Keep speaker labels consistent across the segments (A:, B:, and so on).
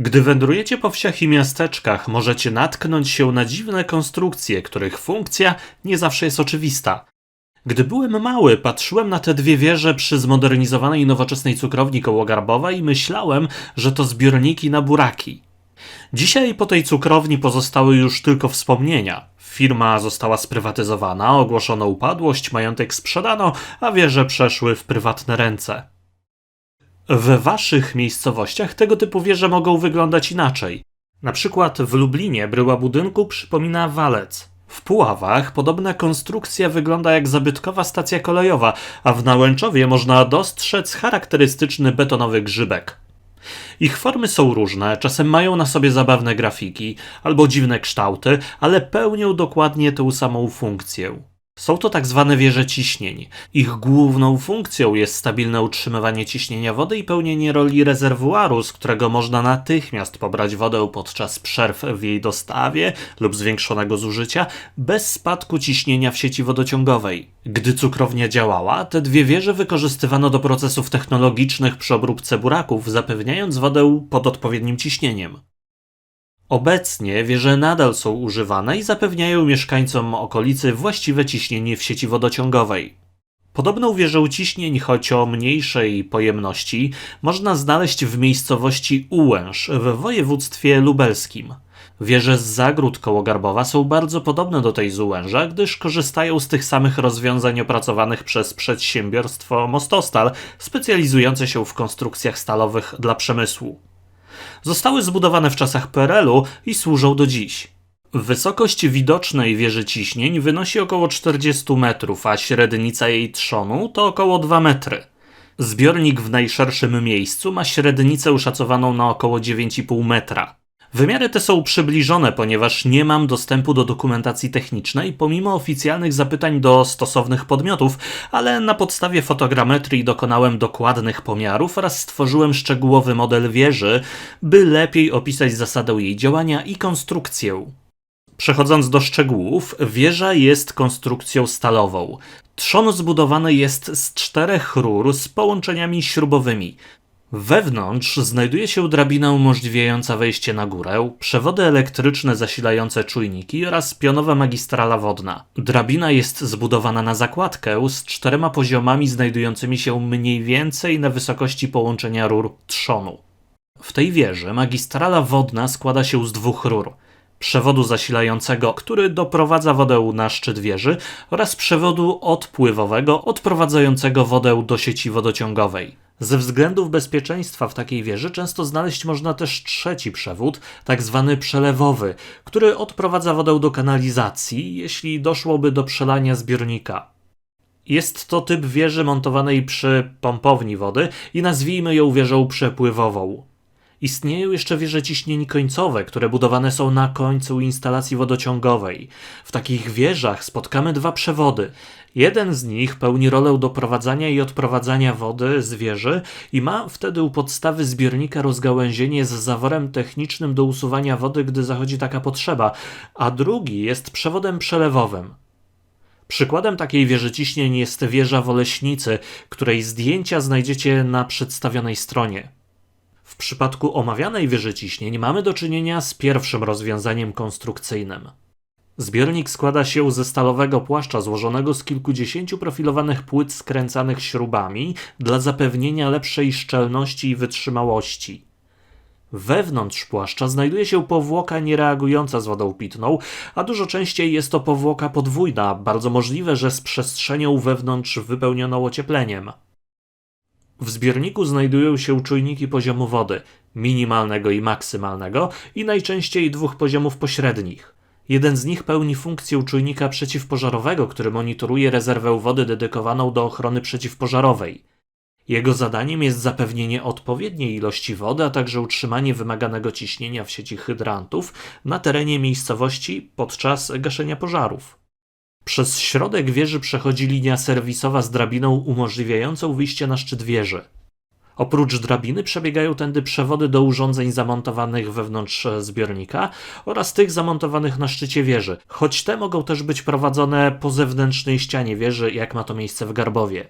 A: Gdy wędrujecie po wsiach i miasteczkach, możecie natknąć się na dziwne konstrukcje, których funkcja nie zawsze jest oczywista. Gdy byłem mały, patrzyłem na te dwie wieże przy zmodernizowanej nowoczesnej cukrowni koło Garbowa i myślałem, że to zbiorniki na buraki. Dzisiaj po tej cukrowni pozostały już tylko wspomnienia. Firma została sprywatyzowana, ogłoszono upadłość, majątek sprzedano, a wieże przeszły w prywatne ręce. W waszych miejscowościach tego typu wieże mogą wyglądać inaczej. Na przykład w Lublinie bryła budynku przypomina walec. W Puławach podobna konstrukcja wygląda jak zabytkowa stacja kolejowa, a w Nałęczowie można dostrzec charakterystyczny betonowy grzybek. Ich formy są różne, czasem mają na sobie zabawne grafiki albo dziwne kształty, ale pełnią dokładnie tę samą funkcję. Są to tak zwane wieże ciśnień. Ich główną funkcją jest stabilne utrzymywanie ciśnienia wody i pełnienie roli rezerwuaru, z którego można natychmiast pobrać wodę podczas przerw w jej dostawie lub zwiększonego zużycia, bez spadku ciśnienia w sieci wodociągowej. Gdy cukrownia działała, te dwie wieże wykorzystywano do procesów technologicznych przy obróbce buraków, zapewniając wodę pod odpowiednim ciśnieniem. Obecnie wieże nadal są używane i zapewniają mieszkańcom okolicy właściwe ciśnienie w sieci wodociągowej. Podobną wieżę ciśnień, choć o mniejszej pojemności, można znaleźć w miejscowości Ułęż w województwie lubelskim. Wieże z Zagród koło Garbowa są bardzo podobne do tej z Ułęża, gdyż korzystają z tych samych rozwiązań opracowanych przez przedsiębiorstwo Mostostal, specjalizujące się w konstrukcjach stalowych dla przemysłu. Zostały zbudowane w czasach PRL-u i służą do dziś. Wysokość widocznej wieży ciśnień wynosi około 40 metrów, a średnica jej trzonu to około 2 metry. Zbiornik w najszerszym miejscu ma średnicę uszacowaną na około 9,5 metra. Wymiary te są przybliżone, ponieważ nie mam dostępu do dokumentacji technicznej, pomimo oficjalnych zapytań do stosownych podmiotów, ale na podstawie fotogrametrii dokonałem dokładnych pomiarów oraz stworzyłem szczegółowy model wieży, by lepiej opisać zasadę jej działania i konstrukcję. Przechodząc do szczegółów, wieża jest konstrukcją stalową. Trzon zbudowany jest z czterech rur z połączeniami śrubowymi. Wewnątrz znajduje się drabina umożliwiająca wejście na górę, przewody elektryczne zasilające czujniki oraz pionowa magistrala wodna. Drabina jest zbudowana na zakładkę z czterema poziomami znajdującymi się mniej więcej na wysokości połączenia rur trzonu. W tej wieży magistrala wodna składa się z dwóch rur. Przewodu zasilającego, który doprowadza wodę na szczyt wieży oraz przewodu odpływowego odprowadzającego wodę do sieci wodociągowej. Ze względów bezpieczeństwa w takiej wieży często znaleźć można też trzeci przewód, tak zwany przelewowy, który odprowadza wodę do kanalizacji, jeśli doszłoby do przelania zbiornika. Jest to typ wieży montowanej przy pompowni wody i nazwijmy ją wieżą przepływową. Istnieją jeszcze wieże ciśnień końcowe, które budowane są na końcu instalacji wodociągowej. W takich wieżach spotkamy dwa przewody. Jeden z nich pełni rolę doprowadzania i odprowadzania wody z wieży i ma wtedy u podstawy zbiornika rozgałęzienie z zaworem technicznym do usuwania wody, gdy zachodzi taka potrzeba, a drugi jest przewodem przelewowym. Przykładem takiej wieży ciśnień jest wieża w Oleśnicy, której zdjęcia znajdziecie na przedstawionej stronie. W przypadku omawianej wieży ciśnień mamy do czynienia z pierwszym rozwiązaniem konstrukcyjnym. Zbiornik składa się ze stalowego płaszcza złożonego z kilkudziesięciu profilowanych płyt skręcanych śrubami dla zapewnienia lepszej szczelności i wytrzymałości. Wewnątrz płaszcza znajduje się powłoka niereagująca z wodą pitną, a dużo częściej jest to powłoka podwójna, bardzo możliwe, że z przestrzenią wewnątrz wypełnioną ociepleniem. W zbiorniku znajdują się czujniki poziomu wody, minimalnego i maksymalnego, i najczęściej dwóch poziomów pośrednich. Jeden z nich pełni funkcję czujnika przeciwpożarowego, który monitoruje rezerwę wody dedykowaną do ochrony przeciwpożarowej. Jego zadaniem jest zapewnienie odpowiedniej ilości wody, a także utrzymanie wymaganego ciśnienia w sieci hydrantów na terenie miejscowości podczas gaszenia pożarów. Przez środek wieży przechodzi linia serwisowa z drabiną umożliwiającą wyjście na szczyt wieży. Oprócz drabiny przebiegają tędy przewody do urządzeń zamontowanych wewnątrz zbiornika oraz tych zamontowanych na szczycie wieży, choć te mogą też być prowadzone po zewnętrznej ścianie wieży, jak ma to miejsce w Garbowie.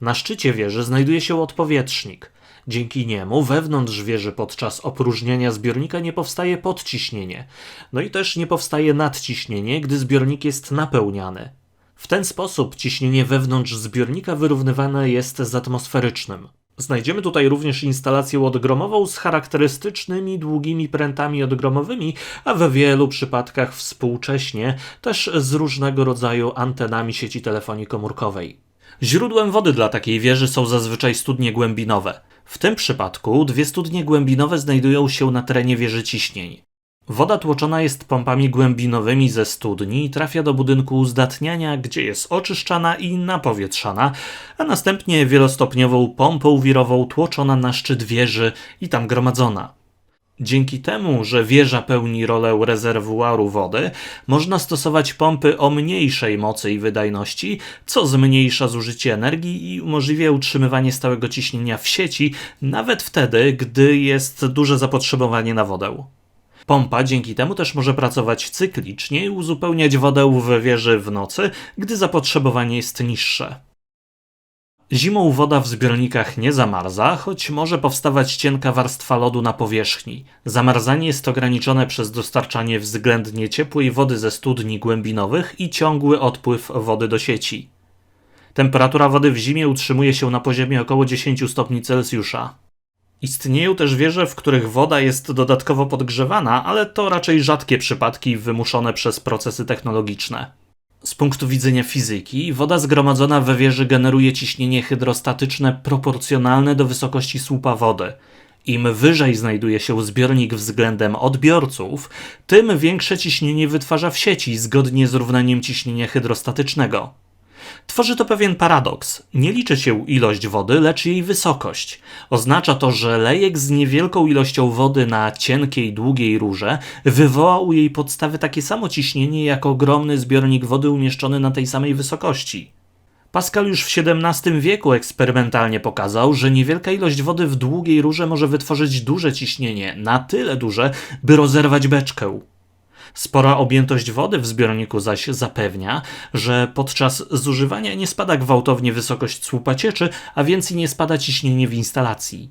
A: Na szczycie wieży znajduje się odpowietrznik. Dzięki niemu wewnątrz wieży podczas opróżniania zbiornika nie powstaje podciśnienie, no i też nie powstaje nadciśnienie, gdy zbiornik jest napełniany. W ten sposób ciśnienie wewnątrz zbiornika wyrównywane jest z atmosferycznym. Znajdziemy tutaj również instalację odgromową z charakterystycznymi długimi prętami odgromowymi, a w wielu przypadkach współcześnie też z różnego rodzaju antenami sieci telefonii komórkowej. Źródłem wody dla takiej wieży są zazwyczaj studnie głębinowe. W tym przypadku dwie studnie głębinowe znajdują się na terenie wieży ciśnień. Woda tłoczona jest pompami głębinowymi ze studni i trafia do budynku uzdatniania, gdzie jest oczyszczana i napowietrzana, a następnie wielostopniową pompą wirową tłoczona na szczyt wieży i tam gromadzona. Dzięki temu, że wieża pełni rolę rezerwuaru wody, można stosować pompy o mniejszej mocy i wydajności, co zmniejsza zużycie energii i umożliwia utrzymywanie stałego ciśnienia w sieci, nawet wtedy, gdy jest duże zapotrzebowanie na wodę. Pompa dzięki temu też może pracować cyklicznie i uzupełniać wodę w wieży w nocy, gdy zapotrzebowanie jest niższe. Zimą woda w zbiornikach nie zamarza, choć może powstawać cienka warstwa lodu na powierzchni. Zamarzanie jest ograniczone przez dostarczanie względnie ciepłej wody ze studni głębinowych i ciągły odpływ wody do sieci. Temperatura wody w zimie utrzymuje się na poziomie około 10 stopni Celsjusza. Istnieją też wieże, w których woda jest dodatkowo podgrzewana, ale to raczej rzadkie przypadki wymuszone przez procesy technologiczne. Z punktu widzenia fizyki, woda zgromadzona we wieży generuje ciśnienie hydrostatyczne proporcjonalne do wysokości słupa wody. Im wyżej znajduje się zbiornik względem odbiorców, tym większe ciśnienie wytwarza w sieci zgodnie z równaniem ciśnienia hydrostatycznego. Tworzy to pewien paradoks. Nie liczy się ilość wody, lecz jej wysokość. Oznacza to, że lejek z niewielką ilością wody na cienkiej, długiej rurze wywoła u jej podstawy takie samo ciśnienie jak ogromny zbiornik wody umieszczony na tej samej wysokości. Pascal już w XVII wieku eksperymentalnie pokazał, że niewielka ilość wody w długiej rurze może wytworzyć duże ciśnienie, na tyle duże, by rozerwać beczkę. Spora objętość wody w zbiorniku zaś zapewnia, że podczas zużywania nie spada gwałtownie wysokość słupa cieczy, a więc i nie spada ciśnienie w instalacji.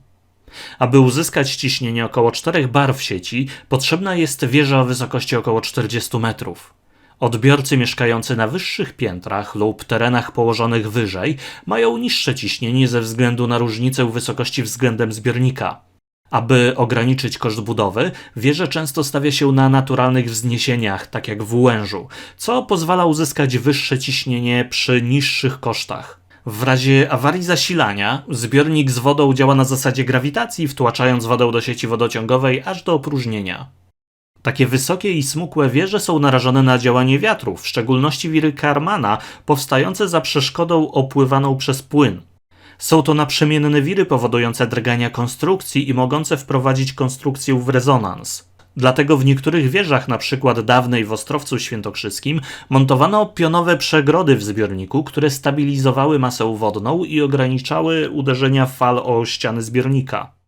A: Aby uzyskać ciśnienie około 4 bar w sieci, potrzebna jest wieża o wysokości około 40 metrów. Odbiorcy mieszkający na wyższych piętrach lub terenach położonych wyżej mają niższe ciśnienie ze względu na różnicę wysokości względem zbiornika. Aby ograniczyć koszt budowy, wieże często stawia się na naturalnych wzniesieniach, tak jak w Łężu, co pozwala uzyskać wyższe ciśnienie przy niższych kosztach. W razie awarii zasilania, zbiornik z wodą działa na zasadzie grawitacji, wtłaczając wodę do sieci wodociągowej aż do opróżnienia. Takie wysokie i smukłe wieże są narażone na działanie wiatrów, w szczególności wiry Karmana, powstające za przeszkodą opływaną przez płyn. Są to naprzemienne wiry powodujące drgania konstrukcji i mogące wprowadzić konstrukcję w rezonans. Dlatego w niektórych wieżach, np. dawnej w Ostrowcu Świętokrzyskim, montowano pionowe przegrody w zbiorniku, które stabilizowały masę wodną i ograniczały uderzenia fal o ściany zbiornika.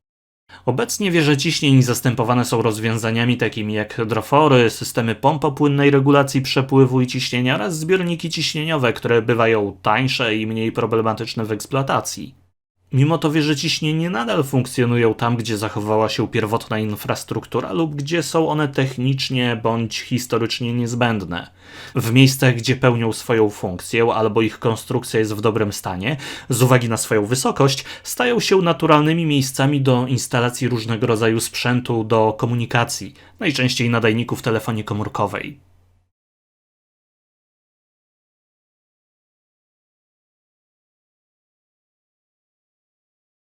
A: Obecnie wieże ciśnień zastępowane są rozwiązaniami takimi jak hydrofory, systemy pompopłynnej regulacji przepływu i ciśnienia oraz zbiorniki ciśnieniowe, które bywają tańsze i mniej problematyczne w eksploatacji. Mimo to wieże ciśnienie nadal funkcjonują tam, gdzie zachowała się pierwotna infrastruktura lub gdzie są one technicznie bądź historycznie niezbędne. W miejscach, gdzie pełnią swoją funkcję albo ich konstrukcja jest w dobrym stanie, z uwagi na swoją wysokość, stają się naturalnymi miejscami do instalacji różnego rodzaju sprzętu do komunikacji, najczęściej nadajników telefonii komórkowej.